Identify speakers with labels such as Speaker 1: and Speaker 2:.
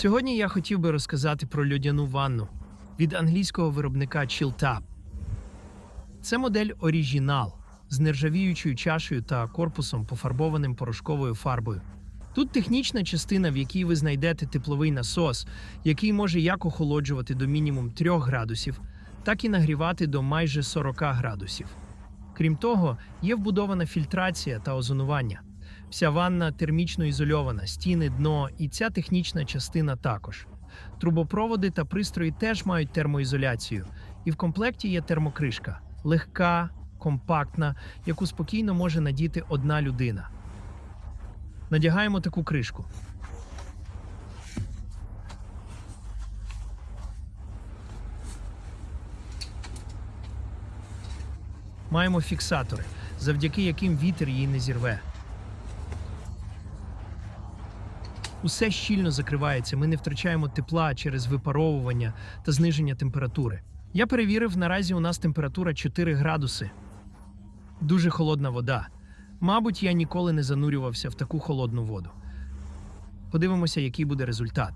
Speaker 1: Сьогодні я хотів би розказати про льодяну ванну від англійського виробника ChillTap. Це модель оригінал з нержавіючою чашею та корпусом, пофарбованим порошковою фарбою. Тут технічна частина, в якій ви знайдете тепловий насос, який може як охолоджувати до мінімум 3 градусів, так і нагрівати до майже 40 градусів. Крім того, є вбудована фільтрація та озонування. Вся ванна термічно ізольована, стіни, дно і ця технічна частина також. Трубопроводи та пристрої теж мають термоізоляцію, і в комплекті є термокришка легка, компактна, яку спокійно може надіти одна людина. Надягаємо таку кришку. Маємо фіксатори, завдяки яким вітер її не зірве. Усе щільно закривається, ми не втрачаємо тепла через випаровування та зниження температури. Я перевірив, наразі у нас температура 4 градуси. Дуже холодна вода. Мабуть, я ніколи не занурювався в таку холодну воду. Подивимося, який буде результат.